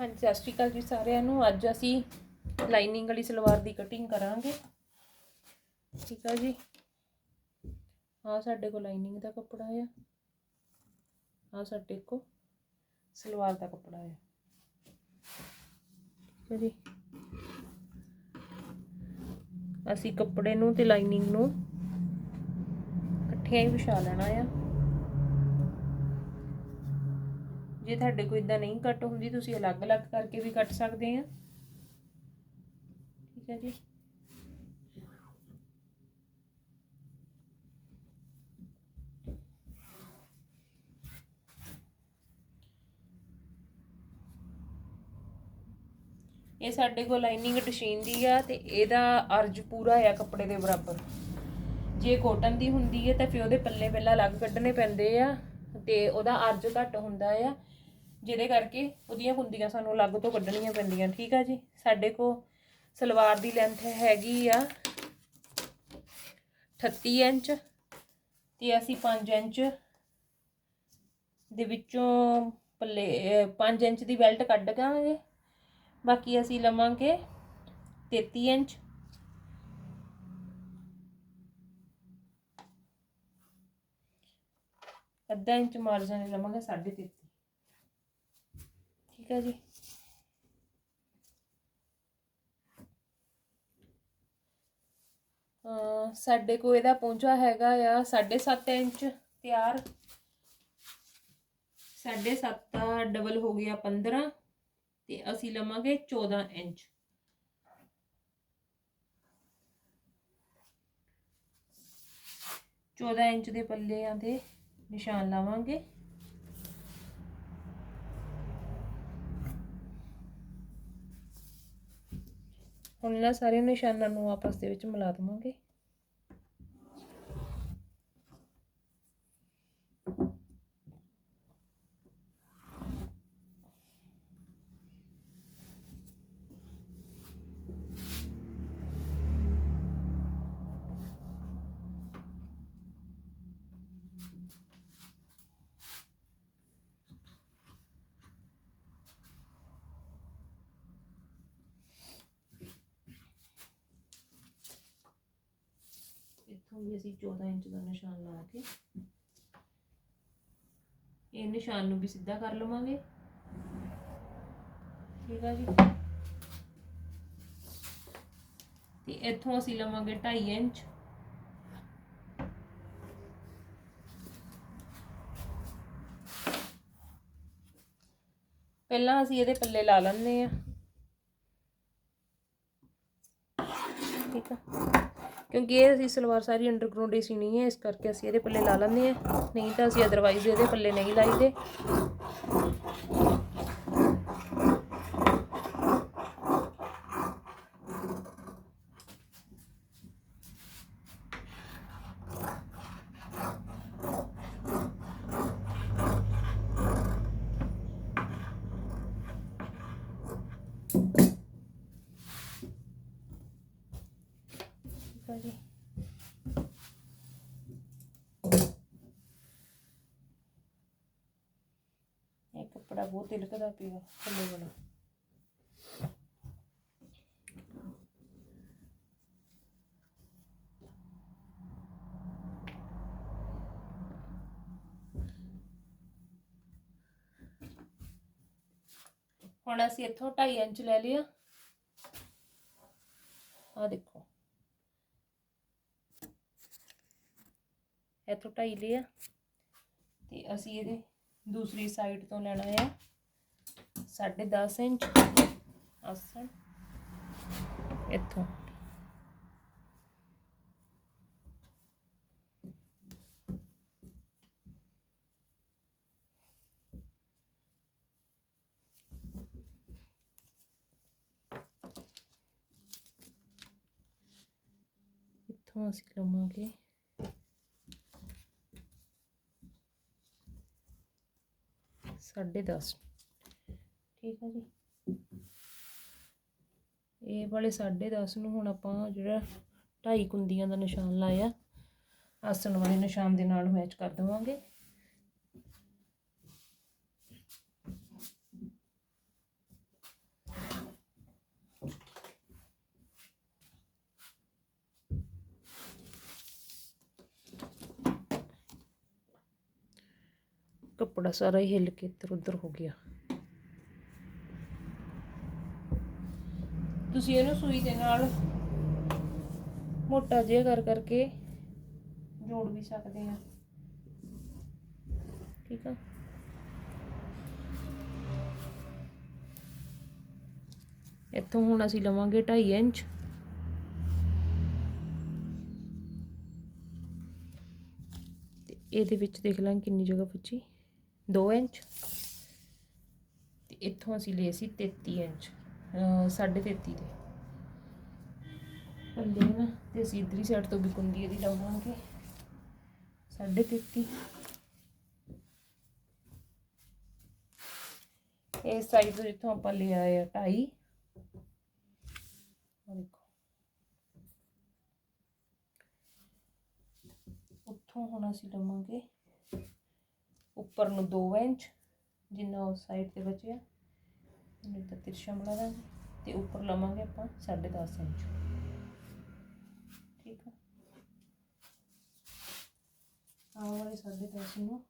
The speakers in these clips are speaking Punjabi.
ਹਾਂਜੀ, ਸਤਿ ਸ਼੍ਰੀ ਅਕਾਲ ਜੀ ਸਾਰਿਆਂ ਨੂੰ। ਅੱਜ ਅਸੀਂ ਲਾਈਨਿੰਗ ਵਾਲੀ ਸਲਵਾਰ ਦੀ ਕਟਿੰਗ ਕਰਾਂਗੇ। ਠੀਕ ਆ ਜੀ। ਆ ਸਾਡੇ ਕੋਲ ਲਾਈਨਿੰਗ ਦਾ ਕੱਪੜਾ ਆ। ਆ ਸਾਡੇ ਕੋਲ ਸਲਵਾਰ ਦਾ ਕੱਪੜਾ ਆ। ਠੀਕ ਆ ਜੀ। ਅਸੀਂ ਕੱਪੜੇ ਨੂੰ ਤੇ ਲਾਈਨਿੰਗ ਨੂੰ ਇਕੱਠਿਆਂ ਹੀ ਵਿਛਾ ਲੈਣਾ ਆ। ਜੇ ਤੁਹਾਡੇ ਕੋਈ ਇਦਾਂ ਨਹੀਂ ਕੱਟ ਹੁੰਦੀ, ਤੁਸੀਂ ਅਲੱਗ-ਅਲੱਗ ਕਰਕੇ ਵੀ ਕੱਟ ਸਕਦੇ ਆ। ਠੀਕ ਹੈ ਜੀ। ਇਹ ਸਾਡੇ ਕੋਲ ਲਾਈਨਿੰਗ ਮਸ਼ੀਨ ਦੀ ਆ ਤੇ ਇਹਦਾ ਅਰਜ ਪੂਰਾ ਆ ਕੱਪੜੇ ਦੇ ਬਰਾਬਰ। ਜੇ ਕੋਟਨ ਦੀ ਹੁੰਦੀ ਹੈ ਤਾਂ ਫਿਰ ਉਹਦੇ ਪੱਲੇ ਪਹਿਲਾਂ ਅਲੱਗ ਕੱਢਣੇ ਪੈਂਦੇ ਆ ਤੇ ਉਹਦਾ ਅਰਜ ਘੱਟ ਹੁੰਦਾ ਆ। ਜਿਹਦੇ ਕਰਕੇ ਉਹਦੀਆਂ ਕੁੰਦੀਆਂ ਸਾਨੂੰ ਅਲੱਗ ਤੋਂ ਕੱਢਣੀਆਂ ਪੈਂਦੀਆਂ, ਠੀਕ ਆ ਜੀ? ਸਾਡੇ ਕੋ ਸਲਵਾਰ ਦੀ ਲੈਂਥ ਹੈਗੀ ਆ 38 ਇੰਚ ਤੇ ਅਸੀਂ 5 ਇੰਚ ਦੇ ਵਿੱਚੋਂ ਪੱਲੇ 5 ਇੰਚ ਦੀ ਬੈਲਟ ਕੱਢ ਗਾਂਗੇ ਬਾਕੀ ਅਸੀਂ ਲਵਾਂਗੇ 33 ਇੰਚ। ਅੱਧਾ ਇੰਚ ਮਾਰਜਨ ਲਵਾਂਗੇ 33 ਠੀਕ ਹੈ ਜੀ ਸਾਡੇ ਕੋਲ ਇਹਦਾ ਪਹੁੰਚਾ ਹੈਗਾ ਆ 7.5 ਇੰਚ ਤਿਆਰ। 7.5 ਡਬਲ ਹੋ ਗਿਆ 15 ਤੇ ਅਸੀਂ ਲਵਾਂਗੇ 14 ਇੰਚ। ਚੌਦਾਂ ਇੰਚ ਦੇ ਪੱਲਿਆਂ ਤੇ ਨਿਸ਼ਾਨ ਲਾਵਾਂਗੇ। ਹੁਣ ਇਹਨਾਂ ਸਾਰੇ ਨਿਸ਼ਾਨਾਂ ਨੂੰ ਆਪਸ ਦੇ ਵਿੱਚ ਮਿਲਾ ਦੇਵਾਂਗੇ ਇੱਥੋਂ ਵੀ ਅਸੀਂ 14 ਇੰਚ ਦਾ ਨਿਸ਼ਾਨ ਲਾ ਕੇ ਇਹ ਨਿਸ਼ਾਨ ਨੂੰ ਵੀ ਸਿੱਧਾ ਕਰ ਲਵਾਂਗੇ। ਠੀਕ ਆ ਜੀ। ਤੇ ਇੱਥੋਂ ਅਸੀਂ ਲਵਾਂਗੇ 2.5 ਇੰਚ। ਪਹਿਲਾਂ ਅਸੀਂ ਇਹਦੇ ਪੱਲੇ ਲਾ ਲੈਂਦੇ ਆ ਠੀਕ ਆ। ਕਿਉਂਕਿ ਇਹ ਅਸੀਂ ਸਲਵਾਰ ਸਾਰੀ ਅੰਡਰਗਰਾਉਂਡ ਹੀ ਸੀਣੀ ਹੈ, ਇਸ ਕਰਕੇ ਅਸੀਂ ਇਹਦੇ ਪੱਲੇ ਲਾ ਲੈਂਦੇ ਆ ਨਹੀਂ ਤਾਂ ਅਸੀਂ ਅਦਰਵਾਈਜ਼ ਇਹਦੇ ਪੱਲੇ ਨਹੀਂ ਲਾਈਦੇ ਠੀਕ ਆ ਜੀ ਇਹ ਬਹੁਤ ਤਿਲਕਦਾ ਪਿਆ ਥੱਲੇ ਵਾਲਾ। ਹੁਣ ਅਸੀਂ ਇੱਥੋਂ 2.5 ਇੰਚ ਲੈ ਲਿਆ ਆ। ਦੇਖੋ। ਇੱਥੋਂ ਢਾਈ ਲਿਆ ਤੇ ਅਸੀਂ ਇਹਦੇ ਦੂਸਰੀ ਸਾਈਡ ਤੋਂ ਲੈਣਾ ਆ। 10.5 ਇੰਚ। ਆਸਣ। ਇੱਥੋਂ। ਇੱਥੋਂ ਅਸੀਂ ਲਵਾਂਗੇ। ਸਾਢੇ 10 ਠੀਕ ਆ ਜੀ। ਇਹ ਵਾਲੇ ਸਾਢੇ 10 ਨੂੰ ਹੁਣ ਆਪਾਂ ਜਿਹੜਾ ਢਾਈ ਕੁੰਦੀਆਂ ਦਾ ਨਿਸ਼ਾਨ ਲਾਇਆ ਆਸਣ ਵਾਲੇ ਨਿਸ਼ਾਨ ਦੇ ਨਾਲ ਮੈਚ ਕਰ ਦੇਵਾਂਗੇ। ਕੱਪੜਾ ਸਾਰਾ ਹੀ ਹਿੱਲ ਕੇ ਇੱਧਰ ਉੱਧਰ ਹੋ ਗਿਆ। ਤੁਸੀਂ ਇਹਨੂੰ ਸੂਈ ਦੇ ਨਾਲ ਮੋਟਾ ਜਿਹਾ ਕਰ ਕਰਕੇ ਜੋੜ ਵੀ ਸਕਦੇ ਆ। ਠੀਕ ਆ? ਇੱਥੋਂ ਹੁਣ ਅਸੀਂ ਲਵਾਂਗੇ 2.5 ਇੰਚ। ਇਹਦੇ ਵਿੱਚ ਦੇਖ ਲਾਂ ਕਿੰਨੀ ਜਗ੍ਹਾ ਬਚੀ 2 ਇੰਚ। ਤੇ ਇੱਥੋਂ ਅਸੀਂ ਲਏ ਸੀ 33 ਇੰਚ, ਅਹ ਸਾਢੇ 33 ਦੇ। ਪੱਲੇ ਨਾ, ਤੇ ਅਸੀਂ ਇਧਰਲੀ ਸਾਈਡ ਤੋਂ ਵੀ ਕੁੰਡੀ ਇਹਦੀ ਲਾਵਾਂਗੇ ਸਾਢੇ 33 ਇਹ ਸਾਈਜ਼ ਜਿੱਥੋਂ ਆਪਾਂ ਲਿਆ ਆ 2.5 ਦੇਖੋ। ਉੱਥੋਂ ਹੁਣ ਅਸੀਂ ਲਵਾਂਗੇ ਉੱਪਰ ਨੂੰ 2 ਇੰਚ, ਜਿੰਨਾ ਉਸ ਸਾਈਡ ਤੇ ਬਚਿਆ ਇਹਨੂੰ ਤਾਂ ਤਿਰਛਾ ਬਣਾ ਦਾਂਗੇ ਤੇ ਉੱਪਰ ਲਵਾਂਗੇ ਆਪਾਂ 10.5 ਇੰਚ। ਠੀਕ ਆ? ਆਹ ਵਾਲੇ 10.5 ਨੂੰ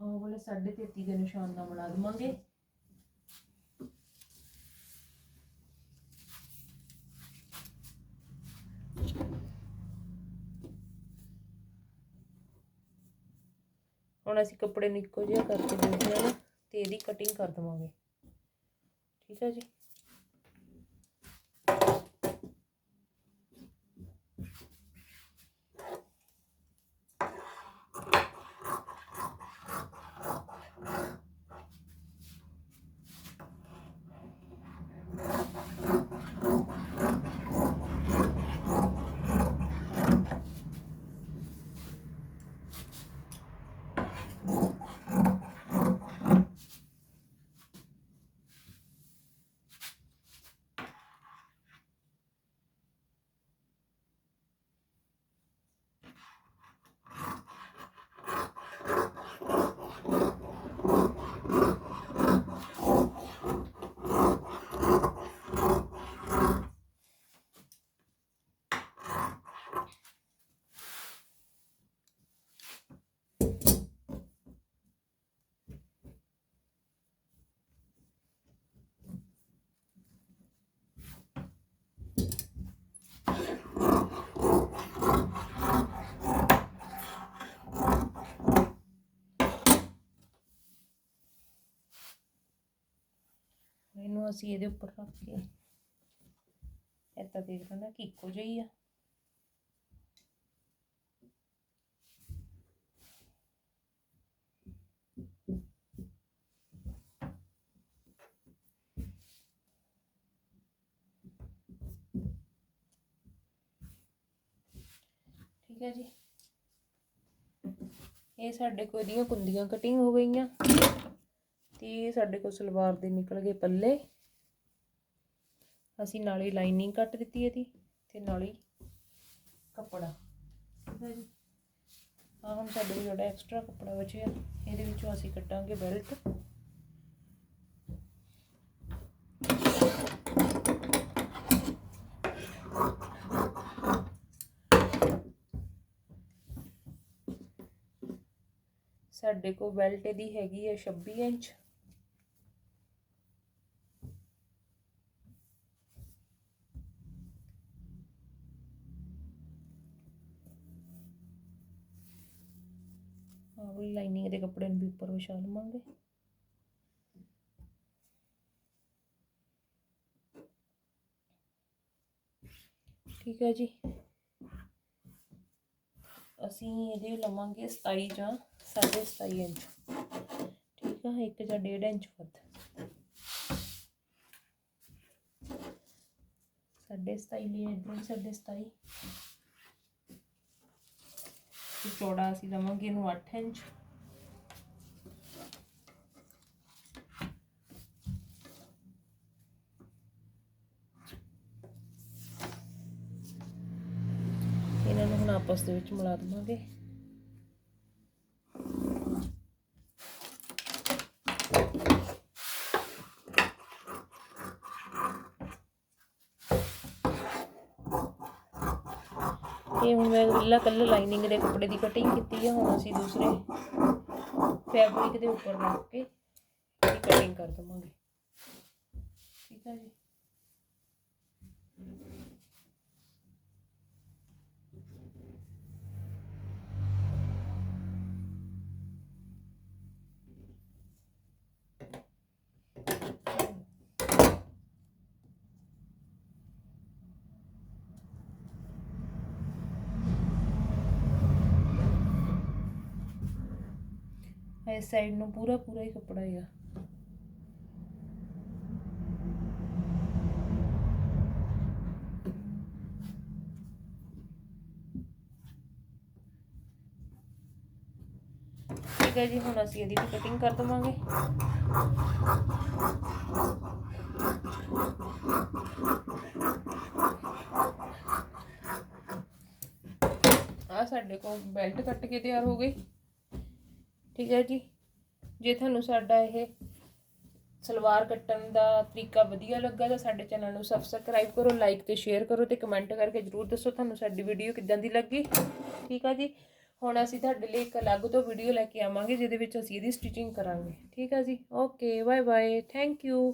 ਆਹ ਵਾਲੇ 33 ਦੇ ਨਿਸ਼ਾਨ ਨਾਲ ਬਣਾ ਦਵਾਂਗੇ। ਹੁਣ ਅਸੀਂ ਕੱਪੜੇ ਨੂੰ ਇੱਕੋ ਜਿਹਾ ਕਰਕੇ ਦੇਖਦੇ ਹਾਂ ਤੇ ਇਹਦੀ ਕਟਿੰਗ ਕਰ ਦਵਾਂਗੇ। ਠੀਕ ਹੈ ਜੀ ਇਹਨੂੰ ਅਸੀਂ ਇਹਦੇ ਉੱਪਰ ਰੱਖ ਕੇ। ਏਦਾਂ ਦੇਖ ਲੈਣਾ ਕਿ ਇੱਕੋ ਜਿਹੀ ਆ। ਠੀਕ ਹੈ ਜੀ। ਇਹ ਸਾਡੇ ਕੋਲ ਇਹਦੀਆਂ ਕੁੰਦੀਆਂ ਕਟਿੰਗ ਹੋ ਗਈਆਂ। ਤੇ ਸਾਡੇ ਕੋਲ ਸਲਵਾਰ ਦੇ ਨਿਕਲ ਗਏ ਪੱਲੇ। ਅਸੀਂ ਨਾਲੇ ਲਾਈਨਿੰਗ ਕੱਟ ਦਿੱਤੀ ਇਹਦੀ ਤੇ ਨਾਲੇ ਕੱਪੜਾ। ਠੀਕ ਹੈ ਜੀ। ਆਹ ਹੁਣ ਸਾਡੇ ਕੋਲ ਜਿਹੜਾ ਐਕਸਟਰਾ ਕੱਪੜਾ ਬਚਿਆ, ਇਹਦੇ ਵਿੱਚੋਂ ਅਸੀਂ ਕੱਟਾਂਗੇ ਬੈਲਟ ਸਾਡੇ ਕੋਲ ਬੈਲਟ ਦੀ ਹੈਗੀ ਹੈ 26 ਇੰਚ। ਆਹ ਵਾਲੀ ਲਾਈਨਿੰਗ ਦੇ ਕੱਪੜੇ ਨੂੰ ਵੀ ਉੱਪਰ ਵਿਛਾ ਲਵਾਂਗੇ। ਠੀਕ ਹੈ ਜੀ। ਅਸੀਂ ਇਹਦੇ ਲਵਾਂਗੇ 27 ਜਾਂ 27 ਇੰਚ। ਠੀਕ ਆ, ਇੱਕ ਜਾਂ 1.5 ਇੰਚ ਵੱਧ। ਸਾਢੇ 27 ਲਈ ਇਧਰ ਸਾਢੇ 27 ਚੌੜਾ ਅਸੀਂ ਲਵਾਂਗੇ ਇਹਨੂੰ 8 ਇੰਚ। ਇਹਨਾਂ ਨੂੰ ਹੁਣ ਆਪਸ ਦੇ ਵਿੱਚ ਮਿਲਾ ਦਵਾਂਗੇ। ਇਹ ਹੁਣ ਮੈਂ ਇਕੱਲਾ ਇਕੱਲਾ ਲਾਈਨਿੰਗ ਦੇ ਕੱਪੜੇ ਦੀ ਕਟਿੰਗ ਕੀਤੀ ਹੈ ਹੁਣ ਅਸੀਂ ਦੂਸਰੇ ਫੈਬਰਿਕ ਦੇ ਉੱਪਰ ਰੱਖ ਕੇ ਕਟਿੰਗ ਕਰ ਦਵਾਂਗੇ। ਠੀਕ ਹੈ ਜੀ? ਇਸ ਸਾਈਡ ਨੂੰ ਪੂਰਾ ਪੂਰਾ ਹੀ ਕੱਪੜਾ ਹੈਗਾ ਠੀਕ ਹੈ ਜੀ, ਹੁਣ ਅਸੀਂ ਇਹਦੀ ਵੀ ਕਟਿੰਗ ਕਰ ਦਵਾਂਗੇ। ਆ ਸਾਡੇ ਕੋਲ ਬੈਲਟ ਕੱਟ ਕੇ ਤਿਆਰ ਹੋ ਗਈ। ਠੀਕ ਹੈ ਜੀ। ਜੇ ਤੁਹਾਨੂੰ ਸਾਡਾ ਇਹ ਸਲਵਾਰ ਕੱਟਣ ਦਾ ਤਰੀਕਾ ਵਧੀਆ ਲੱਗਾ ਤਾਂ ਸਾਡੇ ਚੈਨਲ ਨੂੰ ਸਬਸਕ੍ਰਾਈਬ ਕਰੋ ਲਾਈਕ ਤੇ ਸ਼ੇਅਰ ਕਰੋ ਤੇ ਕਮੈਂਟ ਕਰਕੇ ਜਰੂਰ ਦੱਸੋ ਤੁਹਾਨੂੰ ਸਾਡੀ ਵੀਡੀਓ ਕਿੱਦਾਂ ਦੀ ਲੱਗੀ। ਠੀਕ ਆ ਜੀ। ਹੁਣ ਅਸੀਂ ਤੁਹਾਡੇ ਲਈ ਇੱਕ ਅਲੱਗ ਤੋਂ ਵੀਡੀਓ ਲੈ ਕੇ ਆਵਾਂਗੇ ਜਿਹਦੇ ਵਿੱਚ ਅਸੀਂ ਇਹਦੀ ਸਟਿਚਿੰਗ ਕਰਾਂਗੇ। ਠੀਕ ਆ ਜੀ। Okay bye bye thank you